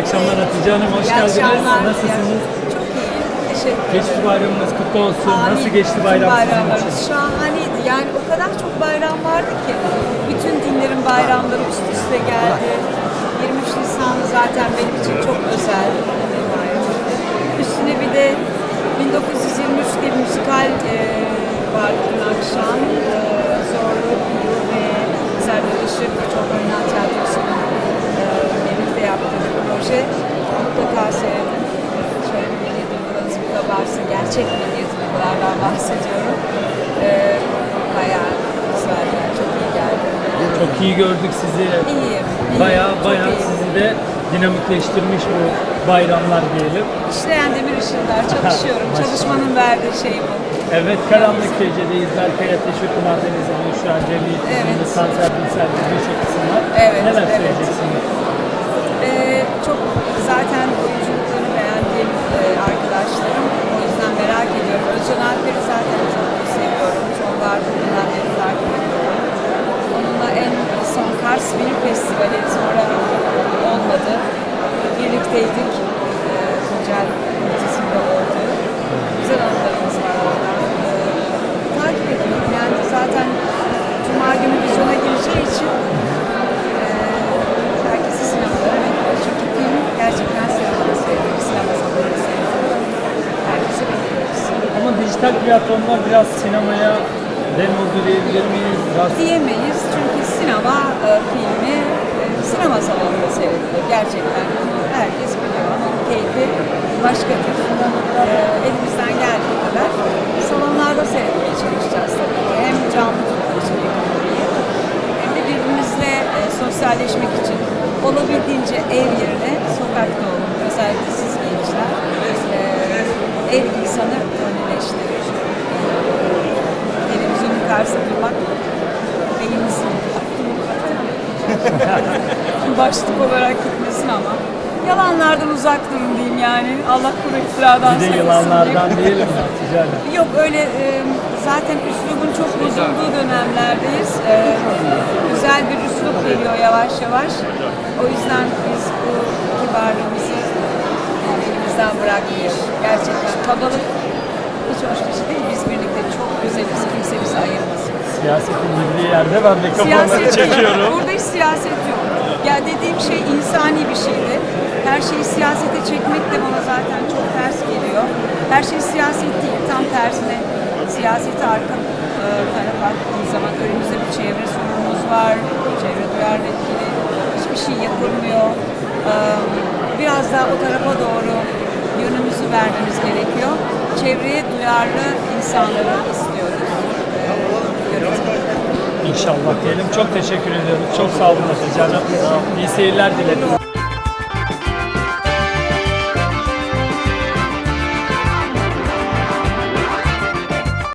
akşamlar Hatice Hanım. Hoş İyi geldiniz. akşamlar. Nasılsınız? Çok iyi. Teşekkür ederim. Geçmiş bayramınız kutlu olsun. Amin. Nasıl geçti bayram sizin için? şahaneydi. Yani o kadar çok bayram vardı ki. Bütün dinlerin bayramları üst üste geldi. 23 Nisan zaten benim için çok özel bir bayram. Üstüne bir de 1923 diye bir müzikal e, var dün akşam. E, Zorlu ve Serdar Işık, çok oynayan tiyatrosunun e, birlikte yaptığı bir proje. Mutlaka seyredin. Şöyle bir milli duygularınız burada varsa, gerçek milli duygulardan bahsediyorum. E, bayağı güzel, yani çok iyi geldi. Çok iyi gördük sizi. İyiyim. Baya iyiyim, baya çok iyiyim. sizi de dinamikleştirmiş bu bayramlar diyelim. İşleyen demir ışıklar, çalışıyorum. Çalışmanın verdiği şey bu. Evet karanlık gecedeyiz. Berkay Ateş ve Pınar Deniz Hanım şu an Cemil evet. Sanser Bilsel birçok isim var. Evet, Neler evet. söyleyeceksiniz? Ee, çok dijital platformlar biraz sinemaya dem oldu diyebilir miyiz? Biraz Diyemeyiz çünkü sinema e, filmi e, sinema salonunda seyredilir. Gerçekten herkes biliyor ama keyfi başkadır. E, elimizden geldiği kadar salonlarda seyretmeye çalışacağız tabii ki. Hem canlı tutmak için hem de birbirimizle e, sosyalleşmek için olabildiğince ev yerine sokakta olun. Özellikle siz gençler. E, ev insanı önleştirir. Televizyonun karşısında durmak beynimizin başlık olarak gitmesin ama yalanlardan uzak durun diyeyim yani. Allah kuru iftiradan bir de sakınsın yılanlardan diyeyim. mi? Yok öyle e, zaten üslubun çok bozulduğu dönemlerdeyiz. E, güzel bir üslup geliyor yavaş yavaş. O yüzden biz bu kibarlığımızı elimizden bırakmıyoruz. Gerçekten kabalık şey değil. Biz birlikte çok güzeliz. Kimse bizi ayırmasın. Siyasetin girdiği yerde ben mikrofonları Siyaset çekiyorum. Burada hiç siyaset yok. Ya dediğim şey insani bir şeydi. Her şeyi siyasete çekmek de bana zaten çok ters geliyor. Her şey siyaset değil. Tam tersine siyaseti arka e, tarafa attığımız zaman önümüzde bir çevre sorunumuz var. Çevre duyarlı ilgili hiçbir şey yapılmıyor. E, Biraz daha o tarafa doğru yönümüzü vermemiz. Çevreye duyarlı insanları istiyoruz. İnşallah diyelim. Çok teşekkür ediyoruz. Çok sağ olun. İyi seyirler dilerim.